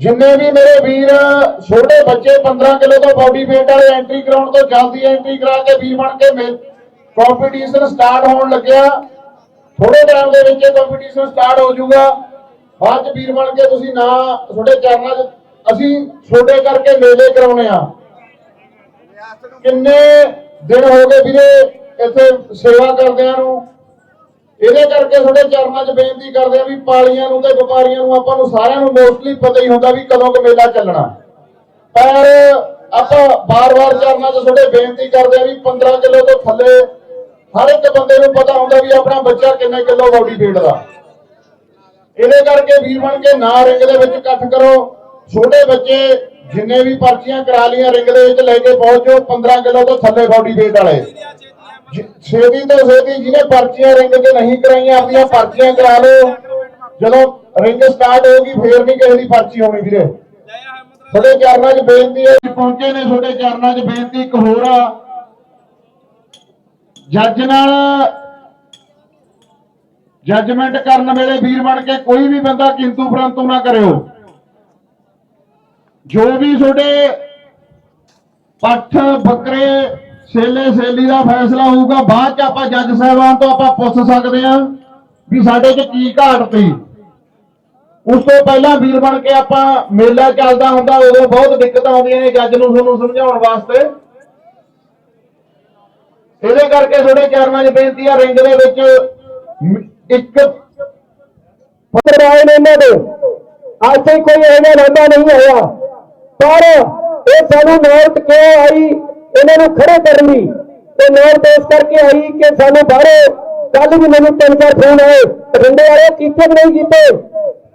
ਜਿੰਨੇ ਵੀ ਮੇਰੇ ਵੀਰ, ਛੋਟੇ ਬੱਚੇ 15 ਕਿਲੋ ਤੋਂ ਬਾਡੀ weight ਵਾਲੇ ਐਂਟਰੀ ਕਰਾਉਣ ਤੋਂ ਜਲਦੀ ਐਂਟਰੀ ਕਰਾ ਕੇ ਵੀਰ ਬਣ ਕੇ ਕੰਪੀਟੀਸ਼ਨ ਸਟਾਰਟ ਹੋਣ ਲੱਗਿਆ। ਥੋੜੇ ਟਾਈਮ ਦੇ ਵਿੱਚ ਕੰਪੀਟੀਸ਼ਨ ਸਟਾਰਟ ਹੋ ਜਾਊਗਾ। ਬਾਅਦ ਚ ਵੀਰ ਬਣ ਕੇ ਤੁਸੀਂ ਨਾ ਤੁਹਾਡੇ ਚਰਨਾਂ 'ਚ ਅਸੀਂ ਛੋਟੇ ਕਰਕੇ ਮੇਲੇ ਕਰਾਉਣੇ ਆ। ਕਿੰਨੇ ਦਿਨ ਹੋ ਗਏ ਵੀਰੇ ਇੱਥੇ ਸੇਵਾ ਕਰਦਿਆਂ ਨੂੰ? ਇਹਦੇ ਕਰਕੇ ਤੁਹਾਡੇ ਚਰਨਾਂ 'ਚ ਬੇਨਤੀ ਕਰਦੇ ਆ ਵੀ ਪਾਲੀਆਂ ਨੂੰ ਤੇ ਵਪਾਰੀਆਂ ਨੂੰ ਆਪਾਂ ਨੂੰ ਸਾਰਿਆਂ ਨੂੰ ਮੋਸਟਲੀ ਪਤਾ ਹੀ ਹੁੰਦਾ ਵੀ ਕਦੋਂ ਕੁ ਮੇਲਾ ਚੱਲਣਾ। ਪਰ ਆਪਾਂ ਬਾਰ-ਬਾਰ ਚਰਨਾਂ 'ਚ ਤੁਹਾਡੇ ਬੇਨਤੀ ਕਰਦੇ ਆ ਵੀ 15 ਕਿਲੋ ਤੋਂ ਥੱਲੇ ਹਰ ਇੱਕ ਬੰਦੇ ਨੂੰ ਪਤਾ ਹੁੰਦਾ ਵੀ ਆਪਣਾ ਬੱਚਾ ਕਿੰਨੇ ਕਿਲੋ ਬਾਡੀ weight ਦਾ। ਇਹਦੇ ਕਰਕੇ ਵੀਰ ਬਣ ਕੇ ਨਾ ਰਿੰਗ ਦੇ ਵਿੱਚ ਇਕੱਠ ਕਰੋ। ਛੋਟੇ ਬੱਚੇ ਜਿੰਨੇ ਵੀ ਪਰਚੀਆਂ ਕਰਾ ਲੀਆਂ ਰਿੰਗ ਦੇ ਵਿੱਚ ਲੈ ਕੇ ਪਹੁੰਚੋ 15 ਕਿਲੋ ਤੋਂ ਥੱਲੇ ਬਾਡੀ weight ਵਾਲੇ। ਛੇਤੀ ਤੋਂ ਛੇਤੀ ਜਿਹਨੇ ਪਰਚੀਆਂ ਰਿੰਗ ਤੇ ਨਹੀਂ ਕਰਾਈਆਂ, ਆਪਣੀਆਂ ਪਰਚੀਆਂ ਕਰਾ ਲਓ। ਜਦੋਂ ਰਿੰਗ ਸਟਾਰਟ ਹੋਊਗੀ, ਫੇਰ ਨਹੀਂ ਕਿਸੇ ਦੀ ਪਰਚੀ ਹੋਣੀ ਵੀਰੇ। ਤੁਹਾਡੇ ਚਰਨਾਂ 'ਚ ਬੇਨਤੀ ਹੈ। ਪਹੁੰਚੇ ਨੇ, ਤੁਹਾਡੇ ਚਰਨਾਂ 'ਚ ਬੇਨਤੀ ਇੱਕ ਹੋਰ ਆ। ਜੱਜ ਨਾਲ ਜੱਜਮੈਂਟ ਕਰਨ ਵੇਲੇ ਵੀਰ ਬਣ ਕੇ ਕੋਈ ਵੀ ਬੰਦਾ ਕਿੰਤੂ ਪਰੰਤੂ ਨਾ ਕਰਿਓ। ਜੋ ਵੀ ਤੁਹਾਡੇ ਪੱਠ ਬੱਕਰੇ ਸੇਲੇ ਸੇਲੀ ਦਾ ਫੈਸਲਾ ਹੋਊਗਾ, ਬਾਅਦ ਚ ਆਪਾਂ ਜੱਜ ਸਾਹਿਬਾਨ ਤੋਂ ਆਪਾਂ ਪੁੱਛ ਸਕਦੇ ਹਾਂ ਵੀ ਸਾਡੇ 'ਚ ਕੀ ਘਾਟ ਸੀ। ਉਸ ਤੋਂ ਪਹਿਲਾਂ ਵੀਰ ਬਣ ਕੇ ਆਪਾਂ ਮੇਲਾ ਚੱਲਦਾ ਹੁੰਦਾ, ਉਦੋਂ ਬਹੁਤ ਦਿੱਕਤਾਂ ਆਉਂਦੀਆਂ ਨੇ ਜੱਜ ਨੂੰ ਤੁਹਾਨੂੰ ਸਮਝਾਉਣ ਵਾਸਤੇ। ਇਹਦੇ ਕਰਕੇ ਤੁਹਾਡੇ ਚਰਨਾਂ 'ਚ ਬੇਨਤੀ ਆ ਰਿੰਗ ਦੇ ਵਿੱਚ ਇੱਕ ਪੱਤਰ ਆਏ ਨੇ ਇਹਨਾਂ ਦੇ। ਅੱਜ ਤੱਕ ਕੋਈ ਇਹਦਾ ਲੰਬਾ ਨਹੀਂ ਹੋਇਆ। ਪਰ ਇਹ ਸਾਨੂੰ ਨੌਬਤ ਕਿਉਂ ਆਈ? ਇਹਨਾਂ ਨੂੰ ਖੜੇ ਕਰਨ ਲਈ। ਤੇ ਨੌਬਤ ਇਸ ਕਰਕੇ ਆਈ ਕਿ ਸਾਨੂੰ ਬਾਹਰੋਂ ਕੱਲ ਵੀ ਮੈਨੂੰ ਤਿੰਨ ਚਾਰ ਫੋਨ ਆਏ। ਬਠਿੰਡੇ ਵਾਲੇ ਕੀਤੇ ਕਿ ਨਹੀਂ ਕੀਤੇ?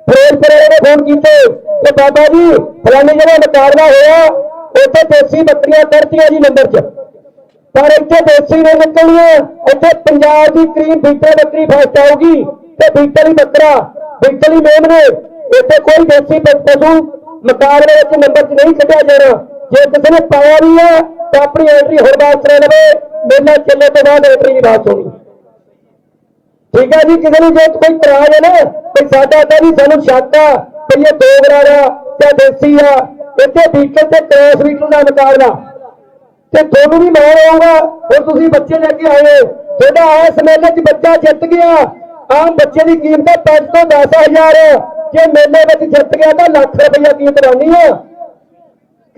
ਫਿਰੋਜ਼ਪੁਰ ਵਾਲੇ ਨੇ ਫੋਨ ਕੀਤੇ। ਕਿ ਬਾਬਾ ਜੀ, ਫਲਾਣੀ ਜਗ੍ਹਾ ਮੁਕਾਬਲਾ ਹੋਇਆ, ਉੱਥੇ ਦੇਸੀ ਬੱਕਰੀਆਂ ਕਰਤੀਆਂ ਜੀ ਨੰਬਰ 'ਚ। ਪਰ ਇੱਥੇ ਦੇਸੀ ਨਹੀਂ ਨਿਕਲਣੀਆਂ। ਇੱਥੇ ਪੰਜਾਬ ਦੀ ਕਰੀਮ ਬੀਟਲ ਬੱਕਰੀ ਫਸਟ ਆਊਗੀ। ਤੇ ਬੀਟਲ ਹੀ ਬੱਕਰਾ, ਬੀਟਲ ਹੀ ਮੇਮਨੇ ਇੱਥੇ ਕੋਈ ਦੇਸੀ ਪਸ਼ੂ ਮੁਕਾਬਲੇ ਵਿੱਚ ਨੰਬਰ 'ਚ ਨਹੀਂ ਕੱਢਿਆ ਜਾਣਾ। ਜੇ ਕਿਸੇ ਨੇ ਪਾਇਆ ਵੀ ਹੈ ਤਾਂ ਆਪਣੀ ਐਂਟਰੀ ਹੋਰ ਬਾਅਦ ਕਰਾ ਲਵੇ। ਮੇਲਾ ਚੱਲੇ ਤੋਂ ਬਾਅਦ ਐਂਟਰੀ ਦੀ ਬਾਤ ਹੋਣੀ। ਠੀਕ ਹੈ ਜੀ, ਕਿਸੇ ਨੂੰ ਜੇ ਕੋਈ ਇਤਰਾਜ਼ ਹੈ ਨਾ ਕਿ ਸਾਡਾ ਤਾਂ ਵੀ ਸਾਨੂੰ ਸ਼ੱਕ ਆ ਕਿ ਇਹ ਦੋ ਗਰਾਰਾ ਜਾਂ ਦੇਸੀ ਆ, ਇੱਥੇ ਬੀਟਲ ਤੇ ਕ੍ਰੋਸ ਬੀਟਲ ਦਾ ਮੁਕਾਬਲਾ। ਤੇ ਤੁਹਾਨੂੰ ਵੀ ਮਾਣ ਆਊਗਾ ਹੁਣ ਤੁਸੀਂ ਬੱਚੇ ਲੈ ਕੇ ਆਏ ਹੋ। ਤੁਹਾਡਾ ਇਸ ਮੇਲੇ 'ਚ ਬੱਚਾ ਜਿੱਤ ਗਿਆ। ਆਮ ਬੱਚੇ ਦੀ ਕੀਮਤ ਹੈ 5 ਤੋਂ 10000 ਜੇ ਮੇਲੇ ਵਿੱਚ ਜਿੱਤ ਗਿਆ ਤਾਂ ਲੱਖ ਰੁਪਈਆ ਕੀਮਤ ਬਣਨੀ ਆ।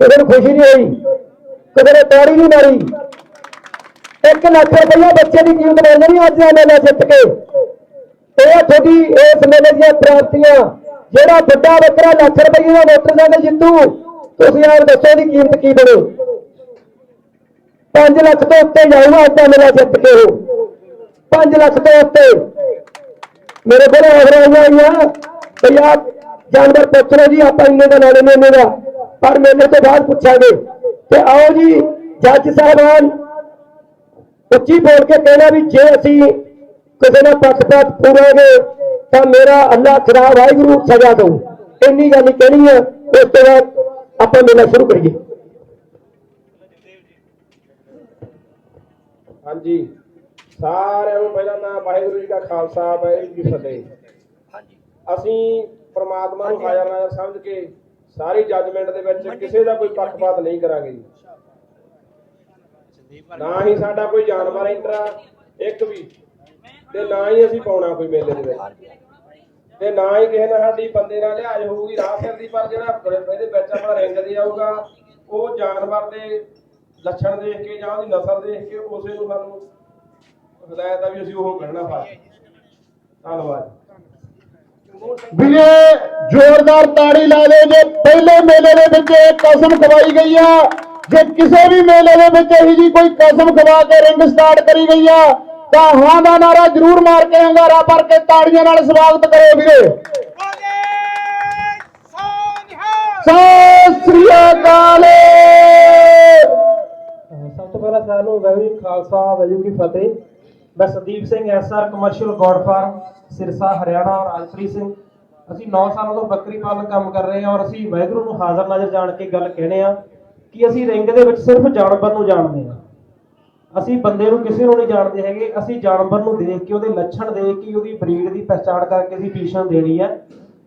ਕਿਸੇ ਨੂੰ ਖੁਸ਼ੀ ਨਹੀਂ ਹੋਈ ਕਿਸੇ ਨੇ ਤਾੜੀ ਨਹੀਂ ਮਾਰੀ। 1 ਲੱਖ ਰੁਪਈਆ ਬੱਚੇ ਦੀ ਕੀਮਤ ਬਣ ਜਾਣੀ ਅੱਜ ਦਾ ਮੇਲਾ ਜਿੱਤ ਕੇ। ਇਹ ਤੁਹਾਡੀ ਇਸ ਮੇਲੇ ਦੀਆਂ ਪ੍ਰਾਪਤੀਆਂ, ਜਿਹੜਾ ਵੱਡਾ ਬੱਕਰਾ ਲੱਖ ਰੁਪਈਏ ਦਾ ਮੋਟਰਸਾਈਕਲ ਜਿੱਤੂ, ਤੁਸੀਂ ਆਪ ਦੱਸੋ ਦੀ ਕੀਮਤ ਕੀ ਬਣੇ। 5 ਲੱਖ ਤੋਂ ਉੱਤੇ ਜਾਊਗਾ ਅੱਜ ਦਾ ਮੇਲਾ ਜਿੱਤ ਕੇ ਉਹ। 5 ਲੱਖ ਤੋਂ ਉੱਤੇ। ਮੇਰੇ ਕੋਲ ਆਖਰ ਆਈਆਂ ਹੋਈਆਂ ਭਈ ਜਾਨਵਰ ਪੁੱਛ ਲਓ ਜੀ, ਆਪਾਂ ਇੰਨੇ ਦਾ ਨਾਲੇ ਇੰਨੇ ਦਾ। ਪਰ ਮੇਲੇ ਤੋਂ ਬਾਅਦ ਪੁੱਛਾਂਗੇ। ਤੇ ਆਓ ਜੀ ਜੱਜ ਸਾਹਿਬਾਨ ਉੱਚੀ ਬੋਲ ਕੇ ਕਹਿਣਾ ਵੀ ਜੇ ਅਸੀਂ ਕਿਸੇ ਨਾਲ ਪੱਖਪਾਤ ਪੂਰਾਂਗੇ ਤਾਂ ਮੇਰਾ ਅੱਲਾਹ ਖੁਦਾ ਵਾਹਿਗੁਰੂ ਸਜ਼ਾ ਦਊ। ਇੰਨੀ ਗੱਲ ਹੀ ਕਹਿਣੀ ਹੈ ਉਸ ਤੋਂ ਬਾਅਦ ਆਪਾਂ ਮੇਲਾ ਸ਼ੁਰੂ ਕਰੀਏ। ਹਾਂਜੀ। ਸਾਰਿਆਂ ਨੂੰ ਪਹਿਲਾਂ ਤਾਂ ਵਾਹਿਗੁਰੂ ਜੀ ਕਾ ਖਾਲਸਾ ਵਾਹਿਗੁਰੂ ਜੀ ਫਤਿਹ। ਅਸੀਂ ਪ੍ਰਮਾਤਮਾ ਨੂੰ ਹਾਜ਼ਰ ਨਾਜ਼ਰ ਸਮਝ ਕੇ। ਸਾਰੀ ਜੱਜਮੈਂਟ ਦੇ ਵਿੱਚ ਕਿਸੇ ਦਾ ਕੋਈ ਪੱਖਪਾਤ ਨਹੀਂ ਕਰਾਂਗੇ ਜੀ। ਨਾ ਹੀ। ਸਾਡਾ ਕੋਈ ਜਾਨਵਰ ਇੰਟਰਾ ਇੱਕ ਵੀ। ਤੇ ਨਾ ਹੀ ਅਸੀਂ ਪਾਉਣਾ ਕੋਈ ਮੇਲੇ ਦੇ ਵਿੱਚ। ਤੇ ਨਾ ਹੀ ਕਿਸੇ ਨਾਲ ਸਾਡੀ ਬੰਦੇ ਨਾਲ ਲਿਹਾਜ਼ ਹੋਊਗੀ ਰਾਹ ਦੀ ਪਰ ਜਿਹੜਾ ਇਹਦੇ ਵਿੱਚ ਆਪਣਾ ਰਿੰਗ ਦੇ ਆਊਗਾ ਉਹ ਜਾਨਵਰ ਦੇ ਲੱਛਣ ਦੇਖ ਕੇ ਜਾਂ ਉਹਦੀ ਨਸਲ ਦੇਖ ਕੇ ਉਸੇ ਨੂੰ ਸਾਨੂੰ ਹਦਾਇਤ ਆ ਵੀ ਅਸੀਂ ਉਹ ਕੱਢਣਾ ਫਸ ਧੰਨਵਾਦ। ਵੀਰੇ ਜ਼ੋਰਦਾਰ ਤਾੜੀ ਲਾ ਦਿਓ ਜੇ ਪਹਿਲੇ ਮੇਲੇ ਦੇ ਵਿੱਚ ਇਹ ਕਸਮ ਖਵਾਈ ਗਈ ਆ। ਜੇ ਕਿਸੇ ਵੀ ਮੇਲੇ ਦੇ ਵਿੱਚ ਇਹੀ ਜੀ ਕੋਈ ਕਸਮ ਖਵਾ ਕੇ ਰਿੰਗ ਸਟਾਰਟ ਕਰੀ ਗਈ ਆ, ਤਾਂ ਹਾਂ ਦਾ ਨਾਰਾ ਜ਼ਰੂਰ ਮਾਰ ਕੇ ਹੰਗਾਰਾ ਭਰ ਕੇ ਤਾੜੀਆਂ ਨਾਲ ਸਵਾਗਤ ਕਰੋ ਵੀਰੇ। ਸਤਿ ਸ੍ਰੀ ਅਕਾਲ। ਸਭ ਤੋਂ ਪਹਿਲਾਂ ਸਾਰਿਆਂ ਨੂੰ ਵਾਹਿਗੁਰੂ ਜੀ ਖਾਲਸਾ, ਵਾਹਿਗੁਰੂ ਕੀ ਫਤਿਹ। ਮੈਂ ਸੰਦੀਪ ਸਿੰਘ ਐਸਆਰ ਕਮਰਸ਼ੀਅਲ ਗੋਡ ਸਿਰਸਾ, ਹਰਿਆਣਾ, ਰਾਜਪ੍ਰੀਤ ਸਿੰਘ। ਅਸੀਂ 9 ਸਾਲਾਂ ਤੋਂ ਬੱਕਰੀ ਪਾਲਣ ਕੰਮ ਕਰ ਰਹੇ ਹਾਂ ਔਰ ਅਸੀਂ ਵਾਹਿਗੁਰੂ ਨੂੰ ਹਾਜ਼ਰ ਨਾਜ਼ਰ ਜਾਣ ਕੇ ਗੱਲ ਕਹਿੰਦੇ ਆ ਕਿ ਅਸੀਂ ਰਿੰਗ ਦੇ ਵਿੱਚ ਸਿਰਫ ਜਾਨਵਰ ਨੂੰ ਜਾਣਦੇ ਹਾਂ। ਅਸੀਂ ਬੰਦੇ ਨੂੰ ਕਿਸੇ ਨੂੰ ਨਹੀਂ ਜਾਣਦੇ ਹੈਗੇ ਅਸੀਂ ਜਾਨਵਰ ਨੂੰ ਦੇਖ ਕੇ ਉਹਦੇ ਲੱਛਣ ਦੇਖ ਕੇ ਉਹਦੀ ਬਰੀਡ ਦੀ ਪਛਾਣ ਕਰਕੇ ਅਸੀਂ ਪੀਸ਼ਨ ਦੇਣੀ ਹੈ।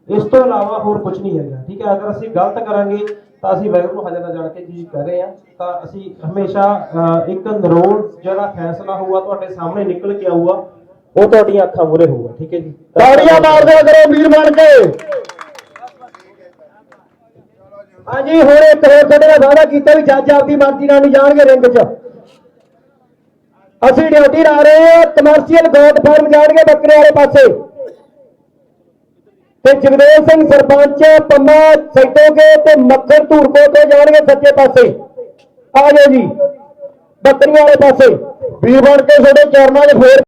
ਇਸ ਤੋਂ ਇਲਾਵਾ ਹੋਰ ਕੁਝ ਨਹੀਂ ਹੈਗਾ ਠੀਕ ਹੈ? ਅਗਰ ਅਸੀਂ ਗਲਤ ਕਰਾਂਗੇ ਤਾਂ ਅਸੀਂ ਵੈਗਰੂ ਨੂੰ ਹਾਜ਼ਰ ਨਾ ਜਾਣ ਕੇ ਚੀਜ਼ ਕਰ ਰਹੇ ਹਾਂ। ਤਾਂ ਅਸੀਂ ਹਮੇਸ਼ਾ ਅਹ, ਇੱਕ ਨਰੋਲ ਜਿਹੜਾ ਫੈਸਲਾ ਹੋਊਗਾ ਤੁਹਾਡੇ ਸਾਹਮਣੇ ਨਿਕਲ ਕੇ ਆਊਗਾ। ਉਹ ਤੁਹਾਡੀਆਂ ਅੱਖਾਂ ਮੂਹਰੇ ਹੋਊਗਾ ਠੀਕ ਹੈ ਜੀ? ਤਾੜੀਆਂ ਮਾਰ ਦਿਆ ਕਰੋ ਵੀਰ ਬਣ ਕੇ। ਹਾਂਜੀ ਹੁਣ ਇੱਕ ਹੋਰ ਤੁਹਾਡੇ ਨਾਲ ਵਾਅਦਾ ਕੀਤਾ ਵੀ ਜੱਜ ਆਪਦੀ ਮਰਜ਼ੀ ਨਾਲ ਨਹੀਂ ਜਾਣਗੇ ਰਿੰਗ 'ਚ। ਅਸੀਂ ਡਿਊਟੀ ਲਾ ਰਹੇ ਹਾਂ ਕਮਰਸ਼ੀਅਲ ਗੋਟ ਫਾਰਮ ਜਾਣਗੇ ਬੱਕਰੇ ਵਾਲੇ ਪਾਸੇ। ਤੇ ਜਗਦੇਵ ਸਿੰਘ ਸਰਪੰਚ ਪੰਮਾ ਸੈਟੋਗੇ ਤੇ ਮੱਖਣ ਧੂਰਕੋ ਤੋਂ ਜਾਣਗੇ ਸੱਜੇ ਪਾਸੇ। ਆ ਜਾਓ ਜੀ ਬੱਕਰੀਆਂ ਵਾਲੇ ਪਾਸੇ। ਵੀਰ ਬਣ ਕੇ ਤੁਹਾਡੇ ਚਰਨਾਂ 'ਚ ਫੇਰ